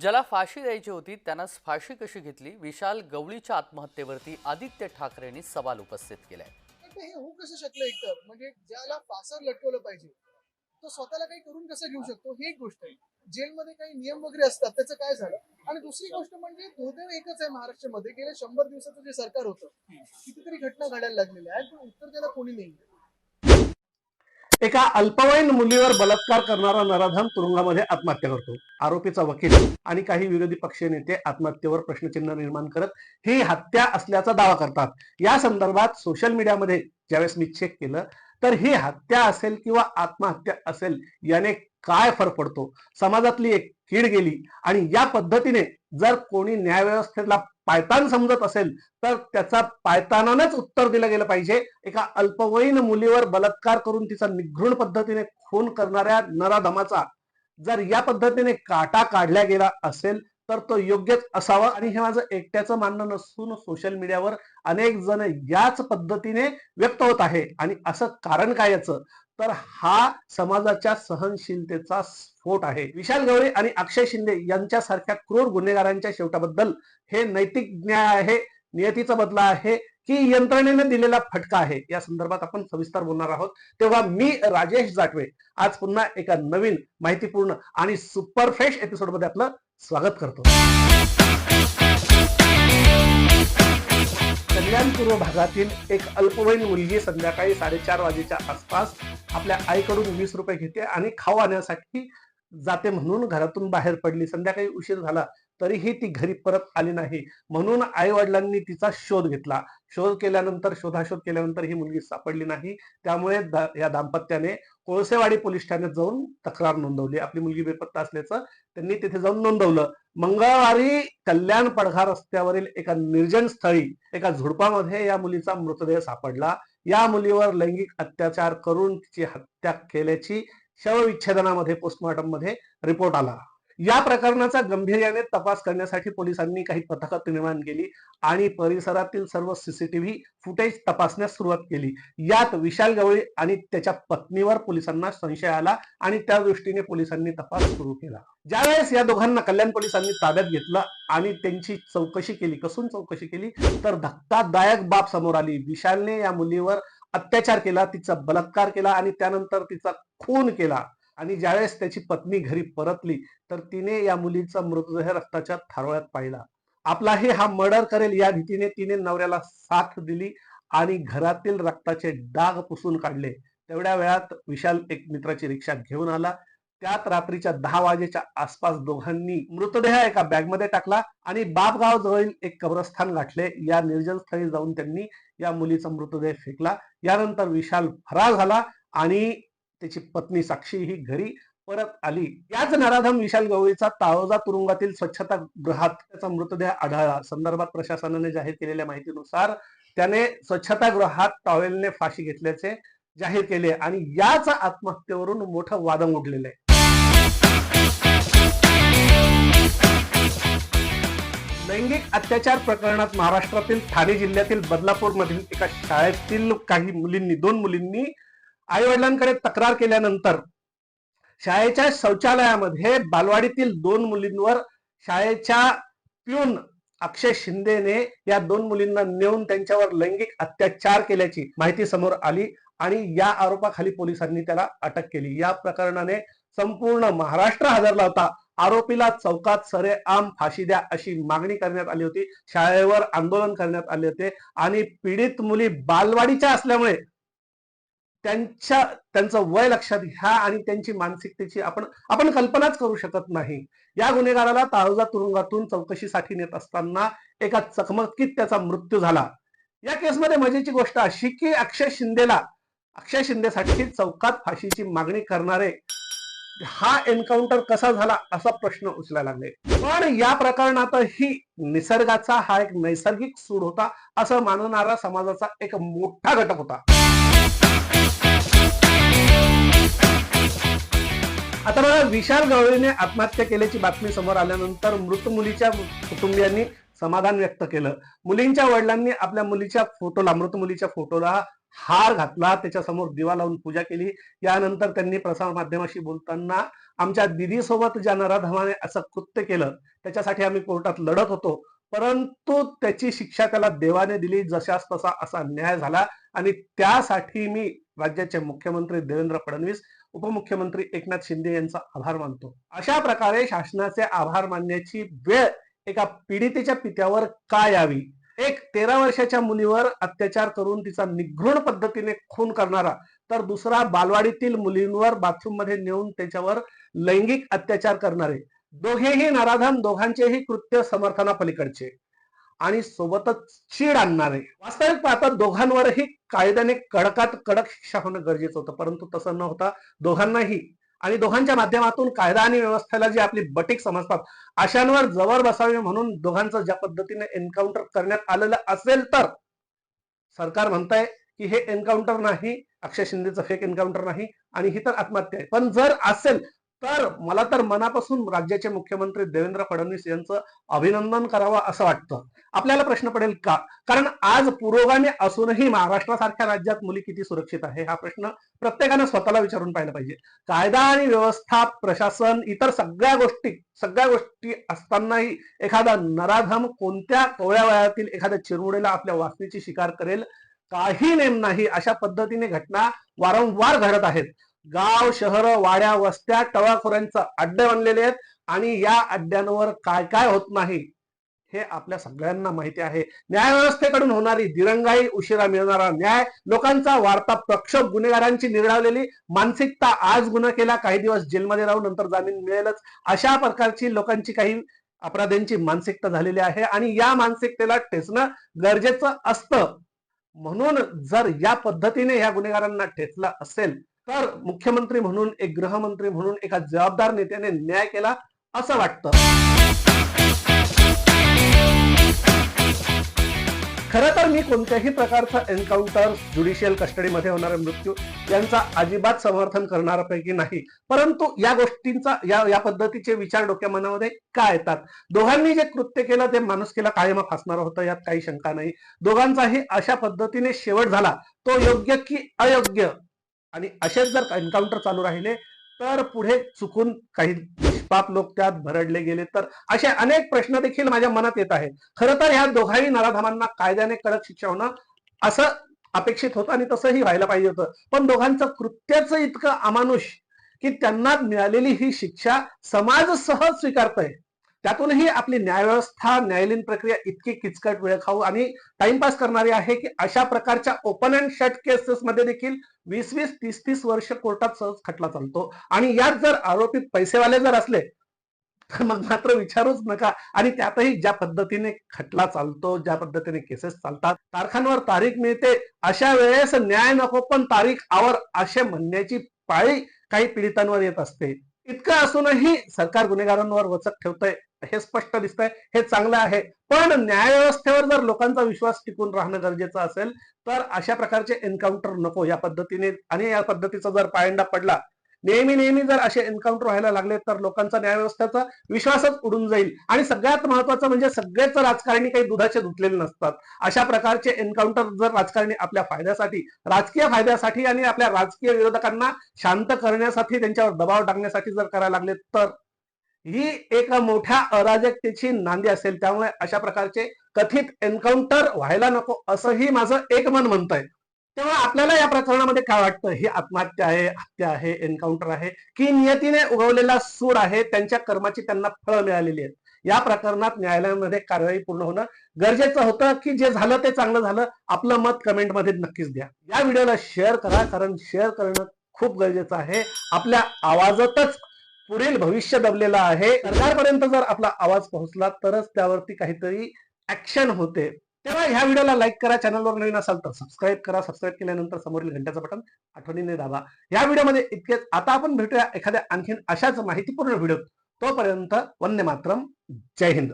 ज्याला फाशी द्यायची होती त्यांनाच फाशी कशी घेतली? विशाल गवळीच्या आत्महत्येवरती आदित्य ठाकरेंनी सवाल उपस्थित केलाय. हे होऊ कसं शकलं एकतर? म्हणजे ज्याला फासावर लटकवलं पाहिजे तो स्वतःला काही करून कसं घेऊ शकतो? ही एक गोष्ट आहे. जेलमध्ये काही नियम वगैरे असतात त्याचं काय झालं? आणि दुसरी गोष्ट म्हणजे दुर्दैव एकच आहे महाराष्ट्रामध्ये. गेल्या शंभर दिवसाचं जे सरकार होतं कितीतरी घटना घडायला लागलेल्या आहेत पण उत्तर त्याला कोणी नाही एका अल्पवयीन मुलीवर बलात्कार करणारा नराधम तुरुंगामध्ये आत्महत्या करतो. आरोपीचा वकील आणि काही विरोधी पक्षीय नेते आत्महत्येवर प्रश्नचिन्ह निर्माण करत ही हत्या असल्याचा दावा करतात. या संदर्भात सोशल मीडियामध्ये ज्यावेळेस मी चेक केलं तर ही हत्या असेल किंवा आत्महत्या असेल याने काय फरक पडतो? समाजातली एक कीड गेली आणि या पद्धतीने जर कोणी न्यायव्यवस्थेला पायतान समजत असेल तर त्याचा पायतानानच उत्तर दिलं गेलं पाहिजे. एका अल्पवयीन मुलीवर बलात्कार करून तिचा निघृण पद्धतीने खून करणाऱ्या नराधमाचा जर या पद्धतीने काटा काढला गेला असेल तर तो योग्यच असावा. आणि हे माझं एकट्याचं मानणं नसून सोशल मीडियावर अनेक जण याच पद्धतीने व्यक्त होत आहे. आणि असं कारण काय याचं? तर हा समाजाच्या सहनशीलतेचा स्फोट आहे. विशाल गवळी आणि अक्षय शिंदे यांच्यासारख्या क्रूर गुन्हेगारांच्या शेवटाबद्दल हे नैतिक न्याय आहे नियतीचा बदला आहे की यंत्रणेने दिलेला फटका आहे या संदर्भात आपण सविस्तर बोलणार आहोत. तेव्हा मी राजेश जाटवे आज पुन्हा एका नवीन माहितीपूर्ण आणि सुपर फ्रेश एपिसोडमध्ये आपलं स्वागत करतो. कल्याण पूर्व भागातील एक अल्पवयीन मुलगी संध्याकाळी साडेचार वाजेच्या आसपास आपल्या आईकडून वीस रुपये घेते आणि खाऊ आणण्यासाठी जाते म्हणून घरातून बाहेर पडली. संध्याकाळी उशीर झाला तरीही ती घरी परत आली नाही. म्हणून आई वडिलांनी तिचा शोध घेतला. शोध केल्यानंतर शोधाशोध केल्यानंतर ही मुलगी सापडली नाही. त्यामुळे दा- या दाम्पत्याने कोळसेवाडी पोलीस ठाण्यात जाऊन तक्रार नोंदवली. आपली मुलगी बेपत्ता असल्याचं त्यांनी तिथे जाऊन नोंदवलं. मंगळवारी कल्याण पडघा रस्त्यावरील एका निर्जन स्थळी एका झुडपामध्ये या मुलीचा मृतदेह सापडला. या मुलीवर लैंगिक अत्याचार करून तिची हत्या केल्याची शवविच्छेदनामध्ये पोस्टमॉर्टममध्ये रिपोर्ट आला. या प्रकरणाचा गंभीर्याने तपास करण्यासाठी पोलिसांनी काही पथकं निर्माण केली आणि परिसरातील सर्व सीसीटीव्ही फुटेज तपासण्यास सुरुवात केली. यात विशाल गवळी आणि त्याच्या पत्नीवर पोलिसांना संशय आला आणि त्या दृष्टीने पोलिसांनी तपास सुरू केला. ज्यावेळेस या दोघांना कल्याण पोलिसांनी ताब्यात घेतलं आणि त्यांची चौकशी केली कसून चौकशी केली तर धक्कादायक बाब समोर आली. विशालने या मुलीवर अत्याचार केला तिचा बलात्कार केला आणि त्यानंतर तिचा खून केला. आणि ज्यावेळेस त्याची पत्नी घरी परतली तर तिने या मुलीचा मृतदेह रक्ताच्या थारोळ्यात पाहिला. आपलाही हा मर्डर करेल या भीतीने तिने नवऱ्याला साथ दिली आणि घरातील रक्ताचे डाग पुसून काढले. तेवढ्या वेळात विशाल एक मित्राची रिक्षा घेऊन आला. त्यात रात्रीच्या दहा वाजेच्या आसपास दोघांनी मृतदेह एका बॅगमध्ये टाकला आणि बापगाव जवळील एक कब्रस्थान गाठले. या निर्जन स्थळी जाऊन त्यांनी या मुलीचा मृतदेह फेकला. यानंतर विशाल फरार झाला आणि त्याची पत्नी साक्षी ही घरी परत आली. याच नराधम विशाल गवळीचा ताळोजा तुरुंगातील स्वच्छता गृहात त्याचा मृतदेह आढळला. संदर्भात प्रशासनाने जाहीर केलेल्या माहितीनुसार त्याने स्वच्छतागृहात टॉवेलने फाशी घेतल्याचे जाहीर केले आणि याच आत्महत्येवरून मोठं वादंग उठलेलं आहे. लैंगिक अत्याचार प्रकरणात महाराष्ट्रातील ठाणे जिल्ह्यातील बदलापूर मधील एका शाळेतील काही मुलींनी दोन मुलींनी आई वडिलांकडे तक्रार केल्यानंतर शाळेच्या शौचालयामध्ये बालवाडीतील दोन मुलींवर शाळेच्या प्यून अक्षय शिंदेने या दोन मुलींना नेऊन त्यांच्यावर लैंगिक अत्याचार केल्याची माहिती समोर आली आणि या आरोपाखाली पोलिसांनी त्याला अटक केली. या प्रकरणाने संपूर्ण महाराष्ट्र हजरला होता. आरोपीला चौकात सरेआम फाशी द्या अशी मागणी करण्यात आली होती. शाळेवर आंदोलन करण्यात आले होते. आणि पीडित मुली बालवाडीच्या असल्यामुळे त्यांच्या त्यांचं वय लक्षात घ्या आणि त्यांची मानसिकतेची आपण आपण कल्पनाच करू शकत नाही. या गुन्हेगाराला ताळोजा तुरुंगातून चौकशीसाठी नेत असताना एका चकमकीत त्याचा मृत्यू झाला. या केसमध्ये मजेची गोष्ट अशी की अक्षय शिंदेला अक्षय शिंदेसाठी चौकात फाशीची मागणी करणारे हा एन्काउंटर कसा झाला असा प्रश्न उचलायला लागले. पण या प्रकरणातही निसर्गाचा हा एक नैसर्गिक सूड होता असं मानणारा समाजाचा एक मोठा घटक होता. आता बघा विशाल गवळीने आत्महत्या केल्याची बातमी समोर आल्यानंतर मृत मुलीच्या कुटुंबियांनी समाधान व्यक्त केलं. मुलींच्या वडिलांनी आपल्या मुलीच्या फोटोला मृत मुलीच्या फोटोला हार घातला त्याच्यासमोर दिवा लावून पूजा केली. यानंतर त्यांनी प्रसार माध्यमाशी बोलताना आमच्या दिदीसोबत ज्या नराधमाने असं कृत्य केलं. त्याच्यासाठी आम्ही कोर्टात लढत होतो. परंतु त्याची शिक्षा त्याला देवाने दिली जशास तसा असा न्याय झाला. आणि त्यासाठी मी राज्याचे मुख्यमंत्री देवेंद्र फडणवीस उपमुख्यमंत्री एकनाथ शिंदे यांचा आभार मानतो. अशा प्रकारे शासनाचे आभार मानण्याची वेळ एका पीडितेच्या पित्यावर का यावी? एक तेरा वर्षाच्या मुलीवर अत्याचार करून तिचा निघृण पद्धतीने खून करणारा तर दुसरा बालवाडीतील मुलींवर बाथरूममध्ये नेऊन त्याच्यावर लैंगिक अत्याचार करणारे. दोघेही नराधम दोघांचेही कृत्य समर्थनापलीकडचे. आणि सोबतच चीड आणणारे. वास्तविक पाहता दोघांवरही कायद्याने कडकात कडक शिक्षा होणं गरजेचं होतं. परंतु तसं न होता दोघांनाही आणि दोघांच्या माध्यमातून कायदा आणि व्यवस्थेला जी आपली बटीक समजतात अशांवर जवळ बसावे म्हणून दोघांचं ज्या पद्धतीने एन्काउंटर करण्यात आलेलं असेल तर सरकार म्हणताय की हे एन्काउंटर नाही अक्षय शिंदेचं फेक एन्काउंटर नाही आणि ही तर आत्महत्या आहे. पण जर असेल तर मला तर मनापासून राज्याचे मुख्यमंत्री देवेंद्र फडणवीस यांचं अभिनंदन करावं असं वाटतं. आपल्याला प्रश्न पडेल का? कारण आज पुरोगामी असूनही महाराष्ट्रासारख्या राज्यात मुली किती सुरक्षित आहे? हा प्रश्न प्रत्येकानं स्वतःला विचारून पाहिला पाहिजे. कायदा आणि व्यवस्था प्रशासन इतर सगळ्या गोष्टी सगळ्या गोष्टी असतानाही एखादा नराधम कोणत्या कोवळ्या वयातील एखाद्या चिरमुडेला आपल्या वासनेची शिकार करेल? काही नेम नाही. अशा पद्धतीने घटना वारंवार घडत आहेत. गाव शहर वाड्या वस्त्या टवाखोऱ्यांचा अड्डे बनलेले आहेत. आणि या अड्ड्यांवर काय काय होत नाही हे आपल्या सगळ्यांना माहिती आहे. न्यायव्यवस्थेकडून होणारी दिरंगाई उशिरा मिळणारा न्याय लोकांचा वार्ता प्रक्षोभ गुन्हेगारांची निर्डावलेली मानसिकता आज गुन्हा केला काही दिवस जेलमध्ये राहून नंतर जामीन मिळेलच. अशा प्रकारची लोकांची काही अपराध्यांची मानसिकता झालेली आहे. आणि या मानसिकतेला ठेचणं गरजेचं असतं. म्हणून जर या पद्धतीने या गुन्हेगारांना ठेचलं असेल तर मुख्यमंत्री म्हणून एक गृहमंत्री म्हणून एका जबाबदार नेत्याने न्याय केला असं वाटतं. खरं तर मी कोणत्याही प्रकारचा एन्काउंटर ज्युडिशियल कस्टडीमध्ये होणारा मृत्यू यांचा अजिबात समर्थन करणाऱ्यापैकी नाही. परंतु या गोष्टींचा या या पद्धतीचे विचार डोक्या मनामध्ये का येतात? दोघांनी जे कृत्य केलं ते माणुसकीला कायम फासणार होतं यात काही शंका नाही. दोघांचाही अशा पद्धतीने शेवट झाला. तो योग्य की अयोग्य? आणि असेच जर एन्काउंटर चालू राहिले तर पुढे चुकून काही निष्पाप लोक त्यात भरडले गेले. तर असे अनेक प्रश्न देखील माझ्या मनात येत आहेत. खरं तर ह्या दोघाही नराधमांना कायद्याने कडक शिक्षा होणं असं अपेक्षित होतं आणि तसंही व्हायला पाहिजे होतं. पण दोघांचं कृत्याचं इतकं अमानुष की त्यांना मिळालेली ही शिक्षा समाज सहज स्वीकारतोय. त्यातूनही आपली न्यायव्यवस्था न्यायालयीन प्रक्रिया इतकी किचकट वेळ खाऊ आणि टाइमपास करणारी आहे की अशा प्रकारच्या ओपन अँड शट केसेस मध्ये देखील वीस वीस तीस तीस वर्ष कोर्टात सहज खटला चालतो. आणि यात जर आरोपी पैसेवाले जर असले तर मग मात्र विचारूच नका. आणि त्यातही ज्या पद्धतीने खटला चालतो ज्या पद्धतीने केसेस चालतात तारखांवर तारीख मिळते अशा वेळेस न्याय नको पण तारीख आवर असे म्हणण्याची पाळी काही पीडितांवर येत असते. इतकं असूनही सरकार गुन्हेगारांवर वचक ठेवतंय हे स्पष्ट दिसतंय हे चांगलं आहे. पण न्यायव्यवस्थेवर जर लोकांचा विश्वास टिकून राहणं गरजेचं असेल तर अशा प्रकारचे एन्काउंटर नको या पद्धतीने. आणि या पद्धतीचा जर पायंडा पडला नेहमी नेहमी जर असे एन्काउंटर व्हायला लागले तर लोकांचा न्यायव्यवस्थेचा विश्वासच उडून जाईल. आणि सगळ्यात महत्वाचं म्हणजे सगळेच राजकारणी काही दुधाचे धुतलेले नसतात. अशा प्रकारचे एन्काउंटर जर राजकारणी आपल्या फायद्यासाठी राजकीय फायद्यासाठी आणि आपल्या राजकीय विरोधकांना शांत करण्यासाठी त्यांच्यावर दबाव टाकण्यासाठी जर करायला लागले तर ही एक मोठ्या अराजकतेची नांदी असेल. त्यामुळे अशा प्रकारचे कथित एन्काउंटर व्हायला नको असंही माझं एक मन म्हणतंय. तेव्हा आपल्याला या प्रकरणामध्ये काय वाटतं? ही आत्महत्या आहे हत्या आहे एन्काउंटर आहे की नियतीने उगवलेला सूड आहे त्यांच्या कर्माची त्यांना फळं मिळालेली आहेत. या प्रकरणात न्यायालयामध्ये कारवाई पूर्ण होणं गरजेचं होतं की जे झालं ते चांगलं झालं आपलं मत कमेंटमध्ये नक्कीच द्या. या व्हिडिओला शेअर करा कारण शेअर करणं खूप गरजेचं आहे. आपल्या आवाजातच पुढील भविष्य दबलेलं आहे. सरकारपर्यंत जर आपला आवाज पोहोचला तरच त्यावरती काहीतरी ऍक्शन होते. तेव्हा ह्या व्हिडिओला लाईक करा चॅनलवर नवीन असाल तर सबस्क्राईब करा. सबस्क्राईब केल्यानंतर समोरील घंट्याचं बटन आठवणीने दाबा. या व्हिडिओमध्ये इतकेच. आता आपण भेटूया एखाद्या आणखीन अशाच माहितीपूर्ण व्हिडिओ तोपर्यंत वन्य मातरम. जय हिंद.